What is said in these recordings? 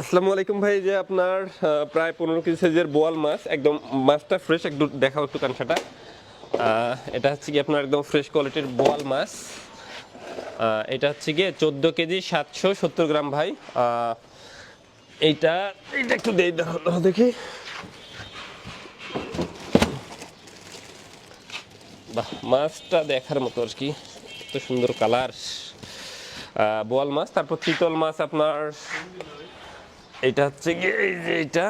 আসসালামু আলাইকুম ভাই যে আপনার প্রায় পনেরো কেজি সাইজের বোয়াল মাছ, একদম মাছটা ফ্রেশ একটু দেখাও একটু কানসাটা। এটা হচ্ছে কি আপনার একদম ফ্রেশ কোয়ালিটির বোয়াল মাছ। এটা হচ্ছে গিয়ে চোদ্দ কেজি সাতশো সত্তর গ্রাম ভাই। এইটা এইটা একটু দেই দেখি। বাহ, মাছটা দেখার মতো আর কি, এত সুন্দর কালার বোয়াল মাছ, তারপর চিতল মাছ আপনার এটা হচ্ছে গিয়ে, এই যে এইটা।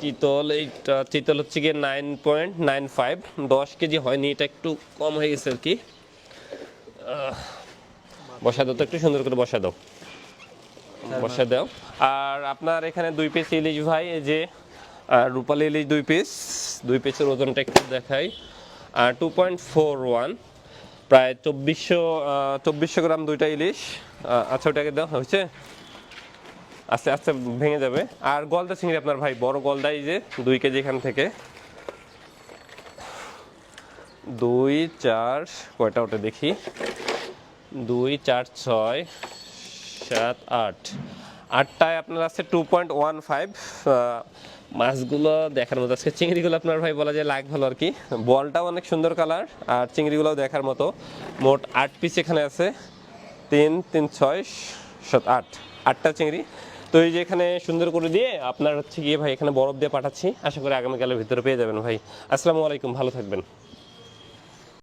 চিতল এইটা চিতল হচ্ছে গিয়ে নাইন পয়েন্ট নাইন ফাইভ দশ কেজি হয়নি, এটা একটু কম হয়ে গেছে আর কি। বসা দাও তো একটু, সুন্দর করে বসা দাও। বসা দাও। আর আপনার এখানে দুই পিস ইলিশ ভাই, এই যে রূপালী ইলিশ দুই পিস দুই পিসের ওজনটা একটু দেখাই। আর টু পয়েন্ট ফোর ওয়ান প্রায় চব্বিশশো চব্বিশশো গ্রাম দুইটা ইলিশ। আচ্ছা ওটাকে দাও, হয়েছে? আস্তে আস্তে ভেঙে যাবে। আর গলদা চিংড়ি আপনার ভাই, বড় গলদাই যে, দুই কেজি এখান থেকে। দুই, চার, কয়টা ওটা দেখি? দুই, চার, ছয়, সাত, আট। আটটায় আপনার আছে টু পয়েন্ট ওয়ান ফাইভ মাছগুলো দেখার মতো। আজকে চিংড়িগুলো আপনার ভাই বলা যায় লাগ ভালো আর কি। বলটাও অনেক সুন্দর কালার, আর চিংড়িগুলোও দেখার মতো। মোট আট পিস এখানে আছে। তিন তিন, ছয়, সাত, আট। আটটা চিংড়ি। তো এই যে এখানে সুন্দর করে দিয়ে আপনার হচ্ছে গিয়ে ভাই এখানে বরফ দিয়ে পাঠাচ্ছি। আশা করি আগামীকালের ভিতরে পেয়ে যাবেন ভাই। আসসালামু আলাইকুম, ভালো থাকবেন।